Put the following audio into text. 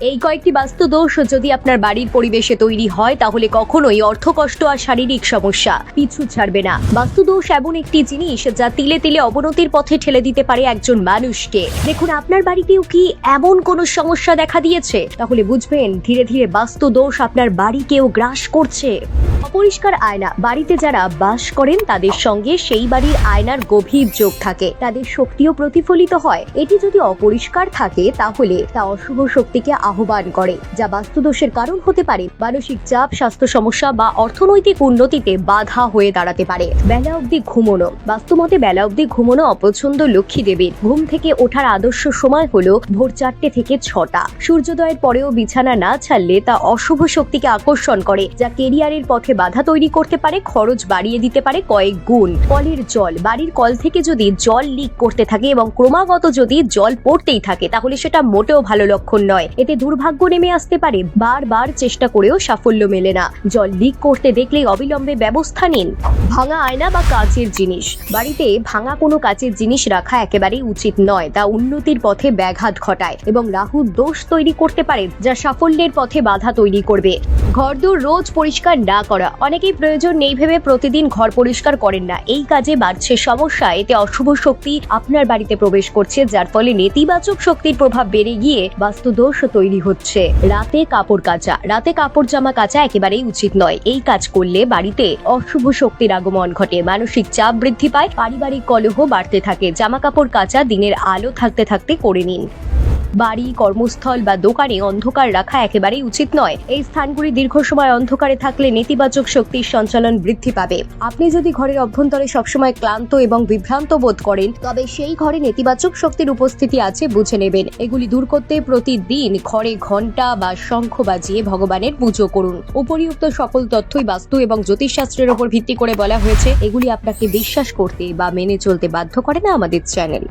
এই কয়েকটি বাস্তু দোষ যদি আপনার বাড়ির পরিবেশে তৈরি হয়, তাহলে কখনোই অর্থ কষ্ট আর শারীরিক সমস্যা পিছু ছাড়বে না। বাস্তু দোষ এমন একটি জিনিস যা তিলে তিলে অবনতির পথে ঠেলে দিতে পারে একজন মানুষকে। দেখুন, আপনার বাড়িতেও কি এমন কোনো সমস্যা দেখা দিয়েছে? তাহলে বুঝবেন, ধীরে ধীরে বাস্তু দোষ আপনার বাড়িকেও গ্রাস করছে। অপরিষ্কার আয়না। বাড়িতে যারা বাস করেন, তাদের সঙ্গে সেই বাড়ির আয়নার গভীর যোগ থাকে। তাদের শক্তিও প্রতিফলিত হয়। এটি যদি অপরিষ্কার থাকে, তাহলে তা অশুভ শক্তিকে আহ্বান করে, যা বাস্তুদোষের কারণ হতে পারে। মানসিক চাপ, স্বাস্থ্য সমস্যা বা অর্থনৈতিক উন্নতিতে বাধা হয়ে দাঁড়াতে পারে। বেলা অবধি ঘুমোনো। বাস্তুমতে বেলা অবধি ঘুমোনো অপছন্দ লক্ষ্মী দেবীর। ঘুম থেকে ওঠার আদর্শ সময় হলো ভোর চারটে থেকে ছটা। সূর্যোদয়ের পরেও বিছানা না ছাড়লে তা অশুভ শক্তিকে আকর্ষণ করে, যা কেরিয়ারের পথে বাধা তৈরি করতে পারে, খরচ বাড়িয়ে দিতে পারে কয়েক গুণ। কলের জল, বাড়ির কল থেকে যদি জল লিক করতে থাকে এবং ক্রমাগত যদি জল পড়তেই থাকে, তাহলে সেটা মোটেও ভালো লক্ষণ নয়। এতে দুর্ভাগ্য নেমে আসতে পারে, বারবার চেষ্টা করেও সাফল্য মেলে না। জল লিক করতে দেখলে অবিলম্বে ব্যবস্থা নিন। ভাঙা আয়না বা কাচের জিনিস। বাড়িতে ভাঙা কোনো কাচের জিনিস রাখা একেবারেই উচিত নয়, তা উন্নতির পথে ব্যাঘাত ঘটায় এবং রাহু দোষ তৈরি করতে পারে, যা সাফল্যের পথে বাধা তৈরি করবে। ঘরদোর রোজ পরিষ্কার না করা। অনেকেই প্রয়োজন নেই ভেবে প্রতিদিন ঘর পরিষ্কার করেন না। এই কাজে বাড়ছে সমস্যা। এতে অশুভ শক্তি আপনার বাড়িতে প্রবেশ করছে, যার ফলে নেতিবাচক শক্তির প্রভাব বেড়ে গিয়ে বাস্তুদোষ তৈরি হচ্ছে। রাতে কাপড় কাচা। রাতে কাপড় জামা কাচা একেবারেই উচিত নয়। এই কাজ করলে বাড়িতে অশুভ শক্তির আগমন ঘটে। মানসিক চাপ বৃদ্ধি পায়। পারিবারিক কলহ বাড়তে থাকে। জামা কাপড় কাচা দিনের আলো থাকতে থাকতে করে নিন। বাড়ি, কর্মস্থল বা দোকানে অন্ধকার রাখা একেবারেই উচিত নয়। এই স্থানগুলি দীর্ঘ সময় অন্ধকারে থাকলে নেতিবাচক শক্তির সঞ্চালন বৃদ্ধি পাবে। আপনি যদি ঘরের অভ্যন্তরে সবসময় ক্লান্ত এবং বিভ্রান্ত বোধ করেন, তবে সেই ঘরে নেতিবাচক শক্তির উপস্থিতি আছে বুঝে নেবেন। এগুলি দূর করতে প্রতিদিন ঘরে ঘণ্টা বা শঙ্খ বাজিয়ে ভগবানের পুজো করুন। উপরিউক্ত সকল তথ্যই বাস্তু এবং জ্যোতিষশাস্ত্রের উপর ভিত্তি করে বলা হয়েছে। এগুলি আপনাকে বিশ্বাস করতে বা মেনে চলতে বাধ্য করে না আমাদের চ্যানেল।